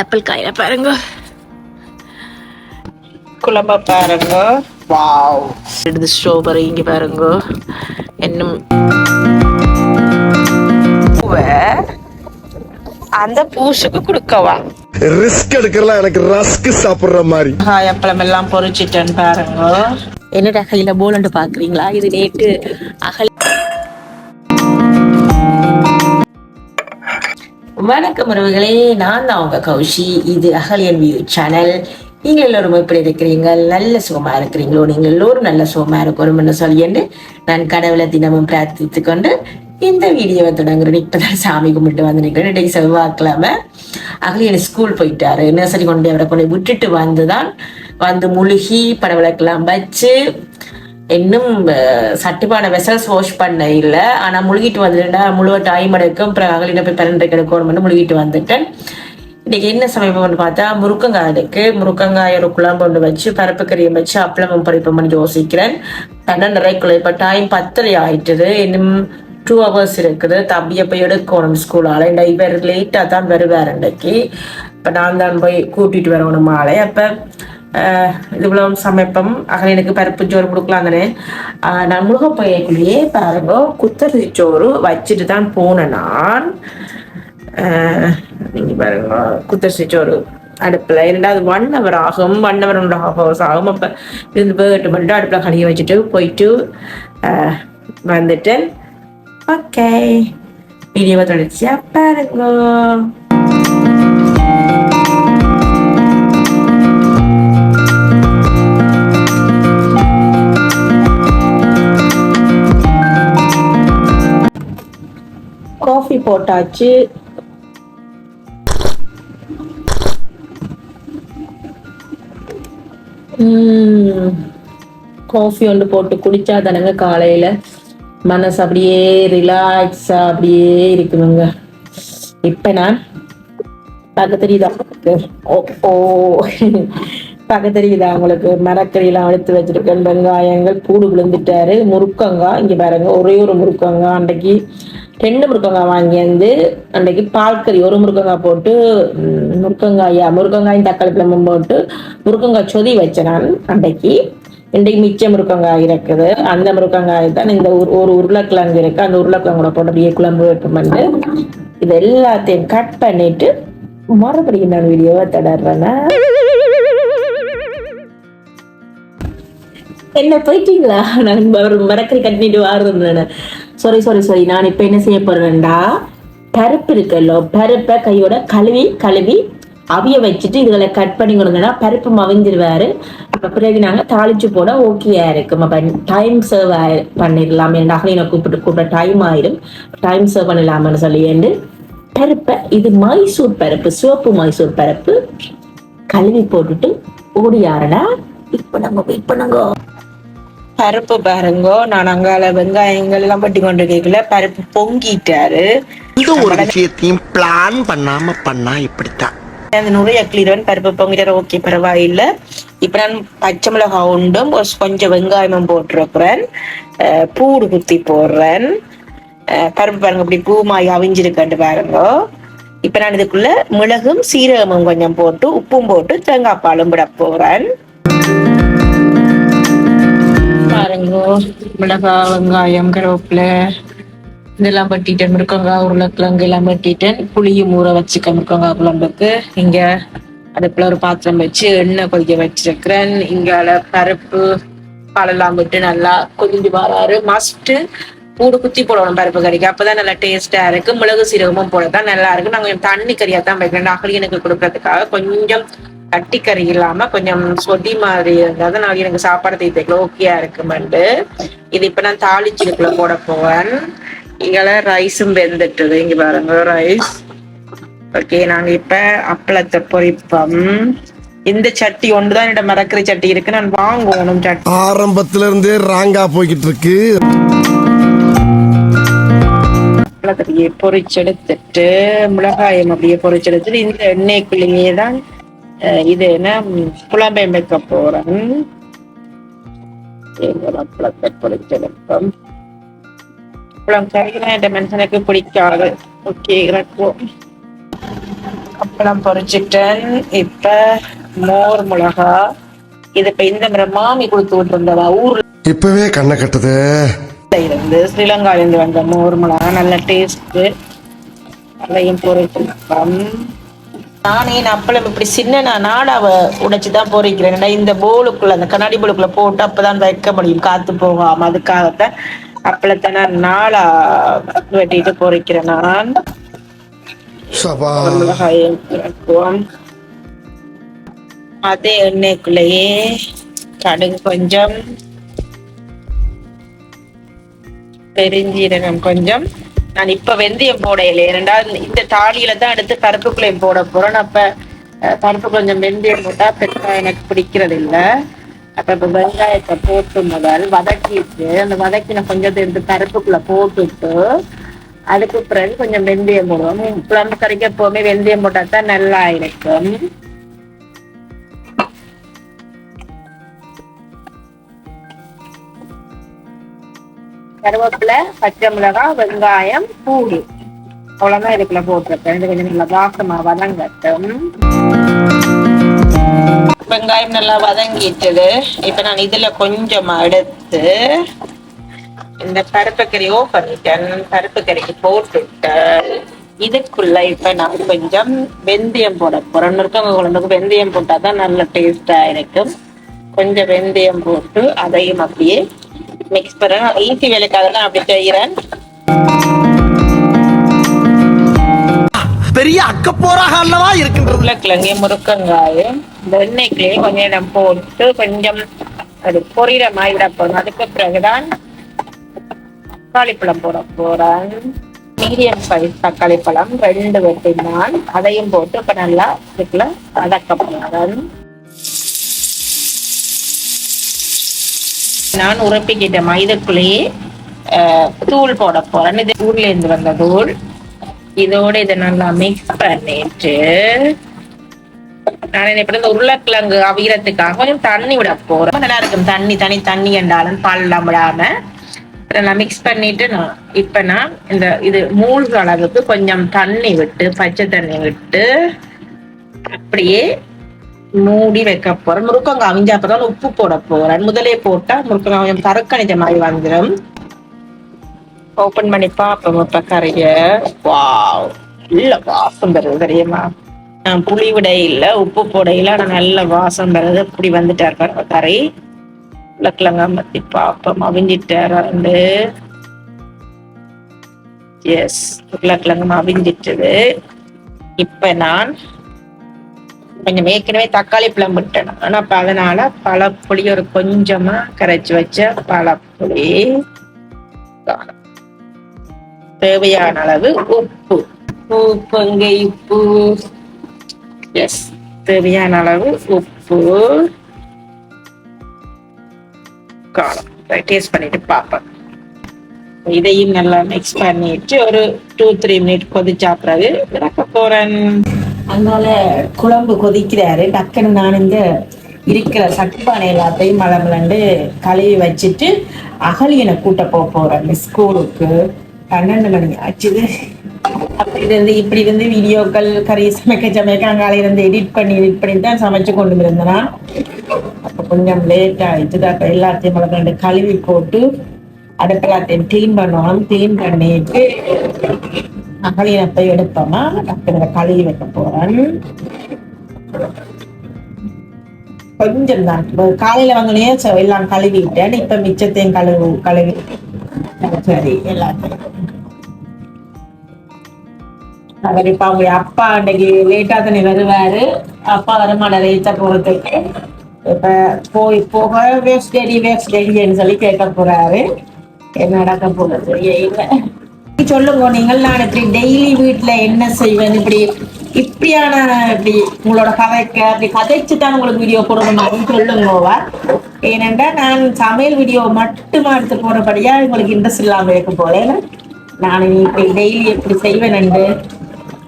Apple காயில பாருங்க. குழம்ப பாருங்க. வாவ் எடுத்து ஸ்ட்ராபெரி இங்க பாருங்க. இன்னும் அந்த பூசுக்கு கொடுக்கவா? ரிஸ்க் எடுக்கலாம் எனக்கு ரஸ்க் சாப்பிடுற மாதிரி. காயப்பழம் எல்லாம் பொரிச்சிட்டேன் பாருங்க. என்னடா கையில போலண்டு பாக்குறீங்களா? இது நேற்று அகல் வணக்கம் உறவுகளே நான் தான் உங்க கௌஷி. இது அகலியன் வியூ சேனல் நீங்கள் எல்லோரும் எப்படி இருக்கிறீங்க நல்ல சுகமா இருக்கிறீங்களோ? நீங்கள் எல்லோரும் நல்ல சுகமா இருக்கணும்னு சொல்லிட்டு நான் கடவுளை தினமும் பிரார்த்தித்து கொண்டு இந்த வீடியோவை தொடங்குறேன் இப்பதான் சாமி கும்பிட்டு வந்து நிற்கிறேன் இன்றைக்கு செவ்வாய்க்கிழமை. அகலியன் ஸ்கூல் போயிட்டாரு. நர்சரி கொண்டு அவரை கொண்டு விட்டுட்டு வந்துதான் வந்து முழுகி படவிளக்கெல்லாம் வச்சு இன்னும் சட்டிப்பான வெசல்ஸ் வாஷ் பண்ண இல்லை. ஆனால் முழுகிட்டு வந்துட்டேன் முழுவ டைம் எடுக்கும். அப்புறம் அகலின போய் பன்னெண்டு எடுக்கணும்னு முழுகிட்டு வந்துட்டேன். இன்னைக்கு என்ன சமைப்போம்னு பார்த்தா முருக்கங்காய் இருக்கு முருக்கங்காய் ஒரு குழம்பு ஒன்று வச்சு பருப்பு கறியை வச்சு அப்பளமும் பறிப்போம்னு யோசிக்கிறேன். பன்னெண்டரைக்குள்ள இப்போ டைம் பத்தரை ஆயிட்டுது. இன்னும் டூ ஹவர்ஸ் இருக்குது. தம்பியை போய் எடுக்கணும் ஸ்கூலால். இந்த இவர் லேட்டாக தான் வருவார் இன்றைக்கு இப்போ நான் தான் போய் கூட்டிகிட்டு வரணும் மாலை. அப்போ இவ்வளோ சமைப்பம். எனக்கு பருப்பு சோறு கொடுக்கலாங்கன்னு நான் முழுக நான் பாருங்க குத்தரி சோறு வச்சுட்டு தான் போனேன் நான். ஆஹ் நீங்க பாருங்க குத்தரிசி சோறு அடுப்பில். இரண்டாவது ஒன் ஹவர் ஆகும் one hour one half hours ஆகும் அப்போ இருந்து போய் எட்டு மட்டும் அடுப்பில் கழுவி வச்சுட்டு போயிட்டு ஆஹ் வந்துட்டேன். ஓகே. வீடியோவை தொடர்ச்சியா பாருங்க. போட்டாச்சு. காஃபி ஒன்று போட்டு குடிச்சா தானங்க காலையில. மனசு அப்படியே ரிலாக்ஸா அப்படியே இருக்குதுங்க. இப்ப நான் பார்க்க தெரியுதா உங்களுக்கு? ஓ ஓ. பார்க்க தெரியுதா உங்களுக்கு? மரக்கறியெல்லாம் எடுத்து வச்சிருக்கேன். வெங்காயங்கள் பூடு விழுந்துட்டாரு. முருக்கங்காய் இங்க பாருங்க ஒரே ஒரு முருக்கங்காய் அன்றைக்கு ரெண்டு முருக்கங்காய் வாங்கியாந்து அன்றைக்கு பால்கறி ஒரு முருக்கங்காய் போட்டு முருங்கங்காயா முருக்கங்காயா முருக்கங்காயும் தக்காளி பழமும் போட்டு முருக்கங்காய் சொதி வச்சேன் நான் அன்றைக்கு. இன்றைக்கு மிச்ச முருக்கங்காய் இருக்குது. அந்த முருக்கங்காய் தான் இந்த ஒரு ஒரு உருளைக்கிழங்கு இருக்கு. அந்த உருளைக்கிழங்கோட போட்டு அப்படியே குழம்பு வந்து. இது எல்லாத்தையும் கட் பண்ணிட்டு மறுபடியும் நான் வீடியோவை தொடர்றேன்னா என்ன போயிட்டீங்களா? நான் மரக்கறி கட்டிட்டு வாருந்தேன் சாரி சாரி சாரி நான் இப்ப என்ன செய்ய போறேன்டா பருப்பு இருக்குல்ல பருப்பை கையோட கழுவி கழுவி அவிய வச்சுட்டு இதுகளை கட் பண்ணி கொடுங்கன்னா பருப்பு மவிஞ்சிருவாரு. பிறகு நாங்க தாளிச்சு போட ஓகேயா இருக்கும் அப்ப டைம் சர்வ் பண்ணிடலாம். நகலின கூப்பிட்டு கூப்பிட டைம் ஆயிடும் டைம் சர்வ் பண்ணலாம்னு சொல்லி பருப்பை இது மைசூர் பருப்பு சிவப்பு மைசூர் பருப்பு கழுவி போட்டுட்டு ஓடியாரடா இப்ப நம்ம வெயிட் பண்ணுங்க. பருப்பு பாருங்க. நான் அங்கால வெங்காயங்கள் எல்லாம் பட்டி கொண்டு கேட்கல பருப்பு பொங்கிட்டாரு. இந்த ஒரு விஷயத்தையும் பிளான் பண்ணாம பண்ணா இப்படித்தான் அந்த நுழைய கிளீரன் பருப்பு பொங்கிட்டாரு. ஓகே பரவாயில்லை. இப்ப நான் பச்சை மிளகாய் உண்டும் கொஞ்சம் வெங்காயமும் போட்டிருக்கிறேன். பூடு குத்தி போடுறேன். பருப்பு பாருங்க இப்படி பூமாய் அவிஞ்சிருக்கண்டு பாருங்க. இப்ப நான் இதுக்குள்ள மிளகும் சீரகமும் கொஞ்சம் போட்டு உப்பும் போட்டு தேங்காய் பாலும் விட போறேன் பாருங்க. மிளகா வெங்காயம் கருவேப்பிலை இதெல்லாம் பட்டிட்டேன் முருக்கங்காய் உருளைக்கிழங்கு எல்லாம் பட்டிட்டேன் புளியும் ஊற வச்சுக்க முருக்கங்காய் குழம்புக்கு. இங்க அடுப்புல ஒரு பாத்திரம் வச்சு எண்ணெய் கொதிக்க வச்சிருக்கிறேன். இங்கால பருப்பு பாலெல்லாம் விட்டு நல்லா கொதிஞ்சு வராரு. மஸ்ட் பூடு குத்தி போடணும் பருப்பு கறிக்கு. அப்பதான் நல்லா டேஸ்டா இருக்கு. மிளகு சீரகமும் போடத்தான் நல்லா இருக்கு. நான் கொஞ்சம் தண்ணி கறியா தான் வைக்கிறேன். எனக்கு கொடுக்கறதுக்காக கொஞ்சம் கட்டி கறி இல்லாம கொஞ்சம் சொதி மாதிரி இருந்தா நான் எனக்கு சாப்பாடு தேய்த்துக்கல ஓகேயா இருக்குமெண்டு இது இப்ப நான் தாளிச்சிருக்குள்ள போட போவேன் இங்கெல்லாம் ரைஸும் வெந்துட்டுது. இங்க பாருங்க ரைஸ் ஓகே நாங்க இப்ப அப்பளத்தை பொரிப்போம். இந்த சட்டி ஒன்றுதான் என்னோட மரக்கறி சட்டி இருக்கு. நான் வாங்கணும் சட்டி. ஆரம்பத்துல இருந்தே ராங்கா போய்கிட்டு இருக்கு. பொரிச்செடுத்துட்டு மிளகாயம் அப்படியே பொரிச்செடுத்துட்டு இந்த எண்ணெய்க்குள்ளேயே தான் இது என்ன வைக்க போறேன் எங்கள் அப்பளத்தை பொரிச்செடுப்போம் அப்பளம் இந்த மனுஷனுக்கு பிடிக்காது ஓகே இறக்குவோம் அப்பளம் பொரிச்சிட்டேன் இப்ப மோர் மிளகா இது இப்ப இந்த முறை மாமி கொடுத்து விட்டுருந்தவா ஊர்ல இப்பவே கண்ணை கட்டுது இருந்து ஸ்ரீலங்கால இருந்து வந்த மோர் மிளகா நல்ல டேஸ்ட் அதையும் பொரிச்சிருக்கோம் நானே நான் அப்பளம் இப்படி சின்ன நான் நாடாவை உடைச்சு தான் இந்த போலுக்குள்ள அந்த கண்ணாடி போலுக்குள்ள போட்டு அப்பதான் வைக்க முடியும். காத்து போகாம அதுக்காகத்தான் அப்பளத்தை நான் நாளா வெட்டிட்டு பொரிக்கிறேன் நான். அதே எண்ணெய்க்குள்ளேயே கடுகு கொஞ்சம். பெருஞ்சீரகம் கொஞ்சம். நான் இப்ப வெந்தயம் போடையில. ரெண்டாவது இந்த தாலியில தான் எடுத்து பருப்புக்குள்ளையும் போட போறேன். அப்ப அஹ், பருப்பு கொஞ்சம் வெந்தயம் போட்டா பெருசா எனக்கு பிடிக்கிறது இல்ல அப்ப இப்ப வெங்காயத்தை போட்டு முதல் வதக்கிட்டு அந்த வதக்கின கொஞ்சத்தை எடுத்து பருப்புக்குள்ள போட்டுட்டு அதுக்கு பிறகு கொஞ்சம் வெந்தயம் போடுவோம். குழம்பு கறிக்கு எப்பவுமே வெந்தயம் போட்டா தான் நல்லா இருக்கும். கருவேப்பிலை பச்சை மிளகாய் வெங்காயம் பூடு அவ்வளவுதான் இதுக்குள்ள போட்டிருக்கேன். இது கொஞ்சம் நல்லா வாசமா வதங்கட்டும். வெங்காயம் நல்லா வதங்கிட்டது. இப்ப நான் இதுல கொஞ்சமா எடுத்து இந்த பருப்பு கறி ஓ பண்ணிட்டேன். பருப்பு கறிக்கு போட்டுட்டேன். இதுக்குள்ள இப்ப நான் கொஞ்சம் வெந்தயம் போட போறேன். இருக்கவங்க குழம்புக்கு வெந்தயம் போட்டாதான் நல்ல டேஸ்டா இருக்கும். கொஞ்சம் வெந்தயம் போட்டு அதையும் அப்படியே மிக்ஸ் பண்ண ஈஸி வேலைக்காக தான் அப்படி செய்யறேன் பெரிய அக்க போராக அல்லவா இருக்கின்றது? உருளைக்கிழங்கு முருக்கங்காயம் இந்த எண்ணெய்க்குள்ளேயே கொஞ்சம் நேரம் போட்டு கொஞ்சம் அது பொரியிற மாதிரி விட போகணும் அதுக்கு பிறகுதான் தக்காளி பழம் போட போறேன். மீடியம் சைஸ் தக்காளி பழம் ரெண்டு வெட்டினான் அதையும் போட்டு இப்ப நல்லா இதுக்குள்ள வதக்க போறேன். நான் உரப்பிக்கிட்ட மைதக்குள்ளேயே தூள் போட போறேன். இது ஊர்ல இருந்து வந்த தூள். இதோட இதை நல்லா மிக்ஸ் பண்ணிட்டு நான் என்ன இந்த உருளைக்கிழங்கு அவியறதுக்காக கொஞ்சம் தண்ணி விட போறேன். நல்லா இருக்கும். தண்ணி தனி தண்ணி என்றாலும் பால் எல்லாம் விடாம நான் மிக்ஸ் பண்ணிட்டு நான் இப்ப நான் இந்த இது மூழ்கு அளவுக்கு கொஞ்சம் தண்ணி விட்டு பச்சை தண்ணி விட்டு அப்படியே மூடி வைக்க போறேன். முருக்கங்காய் அவிஞ்சா அப்பதான் உப்பு போட போறேன். முதலே போட்டா முருக்கங்காய் கொஞ்சம் மாதிரி வந்துடும் ஓபன் பண்ணி பாப்போம் இப்ப கறிய வாவ் இல்ல வாசம் பெறுது தெரியுமா? நான் புளி விட இல்ல உப்பு போட இல்ல ஆனா நல்ல வாசம் பெறுது இப்படி வந்துட்டார் பாருங்க கறி உலக்கிழங்காய் மத்தி பாப்போம் அவிஞ்சிட்டார் வந்து. எஸ் உருளைக்கிழங்கு அவிஞ்சிட்டது. இப்ப நான் கொஞ்சம் ஏற்கனவே தக்காளி பழம் விட்டேன். ஆனா அப்ப அதனால பழப்புளி ஒரு கொஞ்சமா கரைச்சு வச்ச பழப்புளி தேவையான அளவு உப்பு. உப்பு அங்கே உப்பு. எஸ் தேவையான அளவு உப்பு. காரம். டேஸ்ட் பண்ணிட்டு பார்ப்பேன் இதையும் நல்லா மிக்ஸ் பண்ணிட்டு ஒரு டூ த்ரீ மினிட் கொதிச்சா பிறகு இறக்க போறேன். அதனால குழம்பு கொதிக்கிறாரு. டக்குன்னு நான் இந்த இருக்கிற சட்பானை எல்லாத்தையும் மலமலண்டு கழுவி வச்சுட்டு அகலியனை கூட்ட போக போறேன். இந்த ஸ்கூலுக்கு பன்னெண்டு மணி ஆச்சுது அப்படி இருந்து இப்படி இருந்து வீடியோக்கள் கறி சமைக்க சமைக்க அங்கால இருந்து எடிட் பண்ணி எடிட் பண்ணி தான் சமைச்சு கொண்டு இருந்தேனா அப்போ கொஞ்சம் லேட் ஆயிடுச்சு. அப்போ எல்லாத்தையும் மலமலண்டு கழுவி போட்டு அடுப்பு எல்லாத்தையும் க்ளீன் பண்ணுவோம் க்ளீன் பண்ணிட்டு அகலினத்தை எடுத்தோம்னா டக்குனு கழுவி வைக்க போறேன். கொஞ்சம் தான். காலையில வந்தோடனே எல்லாம் கழுவிட்டேன். இப்ப மிச்சத்தையும் கழுவு கழுவி. சரி எல்லாத்தையும். அவர் இப்ப அவங்க அப்பா அன்னைக்கு லேட்டா தானே வருவாரு. அப்பா வரமான லேட்டா போறதுக்கு இப்ப போய் போக வேஸ்ட் டெடி வேஸ்ட் டெடின்னு சொல்லி கேட்க போறாரு. என்ன நடக்க போறது இல்லை சொல்லுங்க நீங்கள் நான் இப்படி டெய்லி வீட்ல என்ன செய்வேன்? இப்படி இப்படியான இப்படி உங்களோட கதைக்க அப்படி கதைச்சு தான் உங்களுக்கு வீடியோ போடணும் அப்படின்னு சொல்லுங்கோவா ஏனென்றா நான் சமையல் வீடியோ மட்டுமா எடுத்து போறபடியா உங்களுக்கு இன்ட்ரெஸ்ட் இல்லாம இருக்க போல. நான் நீ இப்படி டெய்லி எப்படி செய்வேன் என்று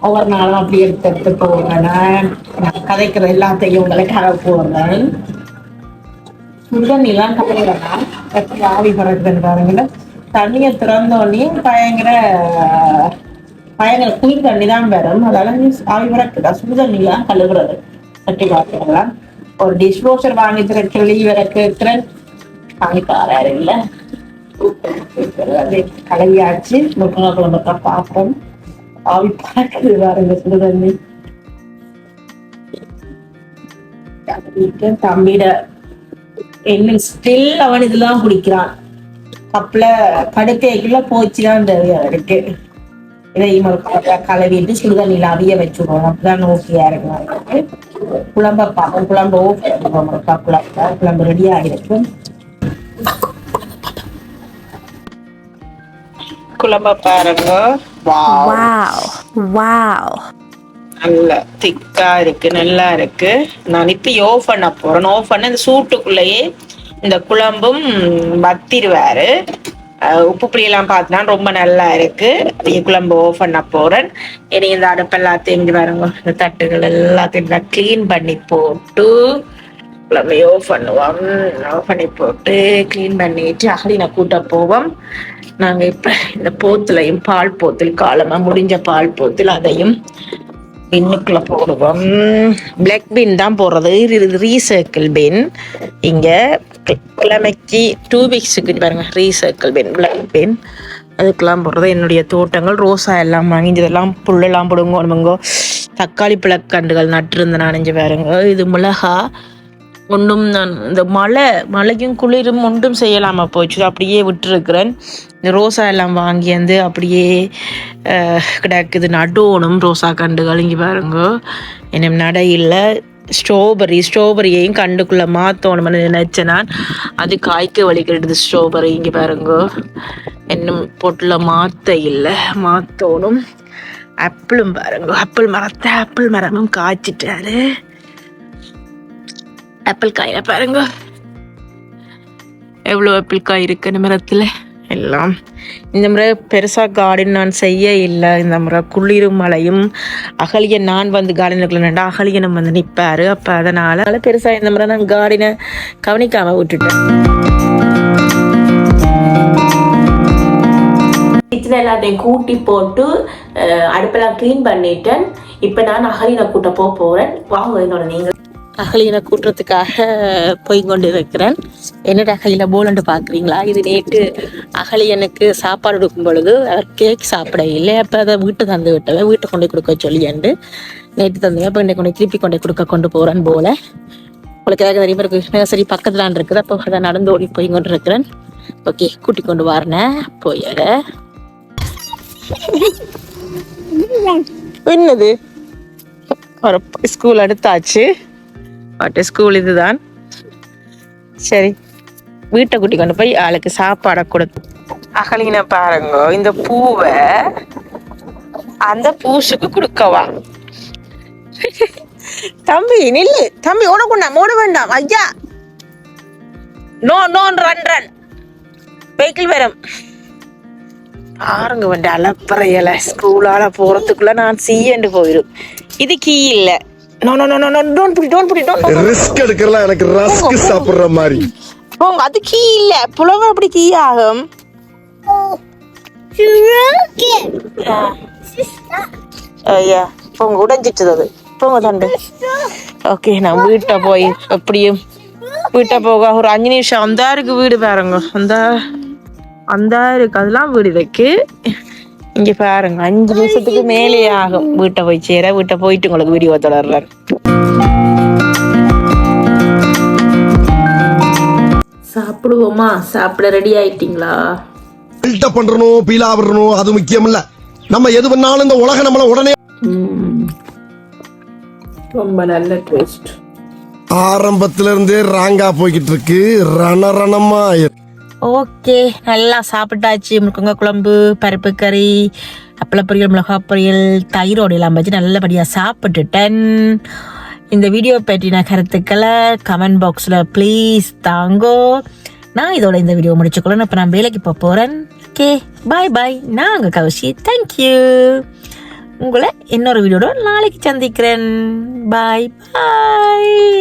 ஒவ்வொரு நாளும் அப்படி எடுத்து எடுத்து போவேன் நான் கதைக்கிற எல்லாத்தையும் உங்களுக்காக போடுறேன் சுடுதண்ணிலாம் கலந்துடலாம் எப்படி ஆவி பறக்குதுன்னு பாருங்களேன் தண்ணியை திறந்த உடனே பயங்கர பயங்கர குளிர் தண்ணி தான் வரும் அதாவது மீன்ஸ் ஆவி சுடு தண்ணி தான் கழுவுறது. கட்டி பார்க்கலாம் ஒரு டிஷ் வாஷர் வாங்கி தர சொல்லி வர கேட்கிறேன் வாங்கி தாராரு இல்ல? அது கழுவியாச்சு. முருங்கை குழம்புக்கா பார்ப்போம். ஆவி பறக்குது பாருங்க சுடு தண்ணி. தம்பிட என்ன ஸ்டில் அவன் இதெல்லாம் குடிக்கிறான். கப்ல படுக்கைக்குள்ள போச்சுதான் தெரியும் இருக்கு. இதையும் ஒரு க- கழுவிட்டு சுடுதண்ணியில் அவிய வச்சுடுவோம் அப்பதான் ஓகேயா இருக்கும் குழம்ப பார்ப்போம். குழம்பு ஓகே குழம்ப குழம்பு ரெடி ஆகிருக்கும் குழம்ப பாருங்க. Wow. Wow. நல்ல திக்கா இருக்கு. நல்லா இருக்கு. நான் இப்ப ஓஃப் பண்ண போறேன். ஓஃப் பண்ண இந்த சூட்டுக்குள்ளேயே இந்த குழம்பும் வத்திருவாரு. உப்பு புளியெல்லாம் பார்த்தனா ரொம்ப நல்லா இருக்கு. குழம்பு ஓஃப் பண்ண போறேன். இனி இந்த அடுப்பு எல்லாத்தையும் இங்க பாருங்க இந்த தட்டுகள் எல்லாத்தையும் கிளீன் பண்ணி போட்டு குழம்பு ஓஃப் பண்ணுவோம் ஓஃப் பண்ணி போட்டு கிளீன் பண்ணிட்டு அகலின கூட்ட போவோம். நாங்கள் இப்போ இந்த போத்துலையும் பால் போத்தில் காலமாக முடிஞ்ச பால் போத்தில் அதையும் பின்னுக்குள்ள போடுவோம். பிளாக் பின் தான் போடுறது. ரீசைக்கிள் பின் இங்கே கிழமைக்கு டூ வீக்ஸுக்கு பாருங்க ரீசைக்கிள் பின் பிளாக் பின் அதுக்கெல்லாம் போடுறது. என்னுடைய தோட்டங்கள் ரோசா எல்லாம் வாங்கிஞ்சதெல்லாம் புல்லெல்லாம் போடுங்க தக்காளி பிளக்கண்டுகள் நட்டிருந்தேன் நான் பாருங்க. இது மிளகா ஒன்றும் நான் இந்த மழை மழையும் குளிரும் ஒன்றும் செய்யலாமா போச்சு. அப்படியே விட்டுருக்கிறேன். இந்த ரோசா எல்லாம் வாங்கி வந்து அப்படியே கிடக்குது. நடோணும் ரோசா கண்டுகள் இங்கே பாருங்க. என்ன நடையில் ஸ்ட்ராபெரி ஸ்ட்ராபெரியையும் கண்டுக்குள்ளே மாற்றணும்னு நினச்சேன் நான். அது காய்க்க வலிக்கிறது ஸ்ட்ராபெரி. இங்கே பாருங்க. இன்னும் பொட்டில் மாற்ற இல்லை. மாற்றணும் ஆப்பிளும் பாருங்க. ஆப்பிள் மரத்தை ஆப்பிள் மரமும் காய்ச்சிட்டாரு. ஆப்பிள் காயை பாருங்க. எவ்வளோ ஆப்பிள் காய் இருக்கு இந்த மரத்தில்? எல்லாம். இந்த முறை பெருசாக கார்டன் நான் செய்ய இல்லை. இந்த முறை குளிரும் மழையும் அகலியன் நான் வந்து கார்டனுக்குள்ள நின்றா அகலியனும் வந்து நிற்பார் அப்போ அதனால பெருசாக இந்த முறை நான் கார்டனை கவனிக்காம விட்டுட்டேன். கிச்சன் எல்லாத்தையும் கூட்டி போட்டு அஹ், அடுப்பெல்லாம் க்ளீன் பண்ணிட்டேன். இப்போ நான் அகலினை கூட்ட போக போகிறேன் வாங்க என்னோட நீங்கள் அகலினை கூட்டுறதுக்காக போய் கொண்டு இருக்கிறேன் என்னடா அகலியில் போலண்டு பார்க்குறீங்களா? இது நேற்று அகலியனுக்கு சாப்பாடு கொடுக்கும் பொழுது அவர் கேக் சாப்பிட இல்லை. அப்போ அதை வீட்டு தந்து விட்டவன் வீட்டை கொண்டு போய் கொடுக்க சொல்லியாண்டு நேற்று தந்தேன் அப்போ என்னை கொண்டு திருப்பி கொண்டு கொடுக்க கொண்டு போகிறேன் போல. உங்களுக்கு ஏதாவது நிறைய பேருக்கு நர்சரி பக்கத்துலான் இருக்குது. அப்போ அதை நடந்து ஓடி போய் கொண்டு இருக்கிறேன் ஓகே கூட்டி கொண்டு வரேன். போய் என்னது? ஸ்கூல் எடுத்தாச்சு பட் ஸ்கூல் இதுதான். சரி. வீட்டை கூட்டி கொண்டு போய் ஆளுக்கு சாப்பாடை கொடுத்து அகலின பாருங்க இந்த பூவை அந்த பூசுக்கு கொடுக்கவா? தம்பி நில்லு. தம்பி உனக்கு நான் மூட வேண்டாம். ஐயா. No no run run. Vehicle வரும். பாருங்க வந்து அலப்பறையல. ஸ்கூலால போறதுக்குள்ள நான் சீயண்டு போயிடும் இது கீ இல்ல. No no no no no don't புடி டோன்ட் புடி டோன்ட் ரிஸ்க் எடுக்கிறலாம் எனக்கு ரஸ்க் சாப்பிடுற மாதிரி. போங்க அது கீ இல்ல புலவ அப்படி கீ ஆகும் ஐயா போங்க உடைஞ்சிட்டது அது. போங்க தண்டு. ஓகே நான் வீட்டை போய் எப்படியும் வீட்டை போக ஒரு அஞ்சு நிமிஷம். அந்த இருக்கு வீடு பாருங்க. அந்த அந்த இருக்கு. அதெல்லாம் வீடு இருக்கு. இங்க பாருங்க அஞ்சு நிமிஷத்துக்கு மேலே ஆகும். வீட்டை போய் சேர வீட்டை போயிட்டு உங்களுக்கு வீடியோ தொடர்றேன். சாப்பிடுவோமா? சாப்பிட ரெடி ஆயிட்டீங்களா? பில்டப் பண்றணும் பீலா விடணும் அது முக்கியம் இல்ல நம்ம எது பண்ணாலும் இந்த உலகம் நம்மள உடனே ரொம்ப நல்ல டேஸ்ட் ஆரம்பத்துல இருந்தே ராங்கா போய்கிட்டு இருக்கு. ரணரணமா ஓகே நல்லா சாப்பிட்டாச்சு. முருங்கை குழம்பு பருப்பு கறி அப்பள பொரியல் மிளகா பொரியல் தயிரோடு எல்லாம் வச்சு நல்லபடியாக சாப்பிட்டுட்டேன். இந்த வீடியோ பற்றின கருத்துக்களை கமெண்ட் பாக்ஸில் ப்ளீஸ் தாங்கோ. நான் இதோட இந்த வீடியோ முடிச்சுக்கொள்ளணும் இப்போ நான் வேலைக்கு போக போகிறேன் ஓகே பாய் பாய் நான் உங்கள் கௌஷி தேங்க்யூ உங்களை இன்னொரு வீடியோட நாளைக்கு சந்திக்கிறேன். பாய் பாய்